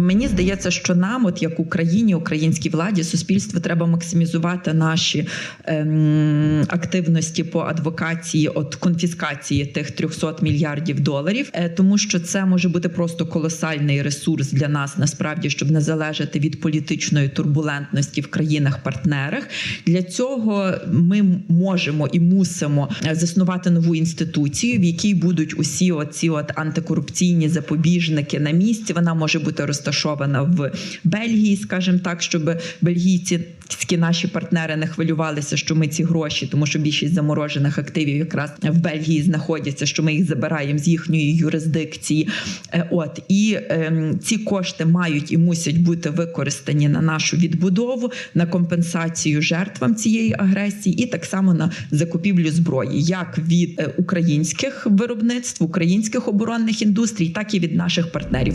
Мені здається, що нам, от як Україні, українській владі, суспільству, треба максимізувати наші ем, активності по адвокації, от конфіскації тих 300 мільярдів доларів, е, тому що це може бути просто колосальний ресурс для нас, насправді, щоб не залежати від політичної турбулентності в країнах-партнерах. Для цього ми можемо і мусимо е, заснувати нову інституцію, в якій будуть усі оці от антикорупційні запобіжники на місці. Вона може бути розташована в Бельгії, скажімо так, щоб бельгійці. наші партнери не хвилювалися, що ми ці гроші, тому що більшість заморожених активів якраз в Бельгії знаходяться, що ми їх забираємо з їхньої юрисдикції. Е, От і ем, ці кошти мають і мусять бути використані на нашу відбудову, на компенсацію жертвам цієї агресії, і так само на закупівлю зброї, як від е, українських виробництв, українських оборонних індустрій, так і від наших партнерів.